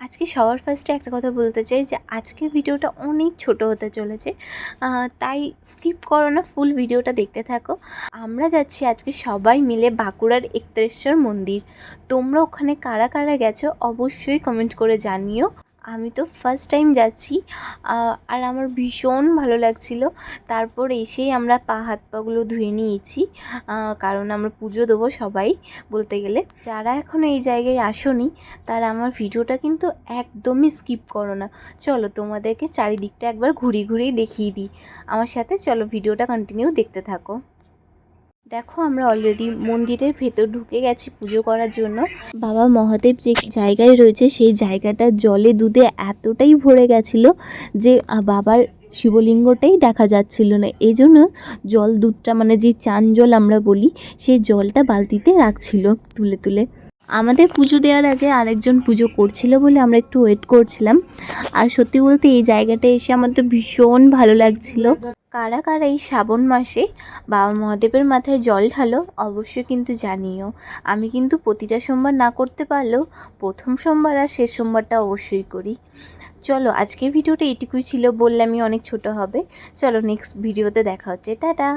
আজকে সবার ফার্স্টে একটা কথা বলতে চাই যে, আজকের ভিডিওটা অনেক ছোট হতে চলেছে। তাই স্কিপ করো না ফুল ভিডিওটা দেখতে থাকো। আমরা যাচ্ছি আজকে সবাই মিলে বাঁকুড়ার একতেশ্বর মন্দির। তোমরা ওখানে কারা কারা গেছো অবশ্যই কমেন্ট করে জানিও। আমি তো ফার্স্ট টাইম যাচ্ছি আর আমার ভীষণ ভালো লাগছিল। তারপর এসেই আমরা পা হাত পাগুলো ধুয়ে নিয়েছি কারণ আমরা পুজো দেবো সবাই বলতে গেলে। যারা এখনও এই জায়গায় আসনি, তারা আমার ভিডিওটা কিন্তু একদমই স্কিপ করো না। চলো তোমাদেরকে চারিদিকটা একবার ঘুরিয়ে ঘুরিয়ে দেখিয়ে দিই। আমার সাথে চলো ভিডিওটা কন্টিনিউ দেখতে থাকো। দেখো, আমরা অলরেডি মন্দিরের ভেতর ঢুকে গেছি পুজো করার জন্য। বাবা মহাদেব যে জায়গায় রয়েছে, সেই জায়গাটা জলে দুধে এতটাই ভরে গেছিল যে বাবার শিবলিঙ্গটাই দেখা যাচ্ছিল না। এই জন্য জল দুধটা মানে যে চান জল আমরা বলি, সেই জলটা বালতিতে রাখছিল তুলে তুলে। আমাদের পুজো দেওয়ার আগে আরেকজন পুজো করছিল বলে আমরা একটু ওয়েট করছিলাম। আর সত্যি বলতে এই জায়গাটা এসে আমার তো ভীষণ ভালো লাগছিল। কারা কারা এই শ্রাবণ মাসে বাবা মহাদেবের মাথায় জল ঢালো অবশ্যই কিন্তু জানিও। আমি কিন্তু প্রতিটা সোমবার না করতে পারলেও প্রথম সোমবার আর শেষ সোমবারটা অবশ্যই করি। চলো, আজকের ভিডিওটা এটুকুই ছিল বললামই অনেক ছোট হবে। চলো নেক্সট ভিডিওতে দেখা হচ্ছে। টাটা!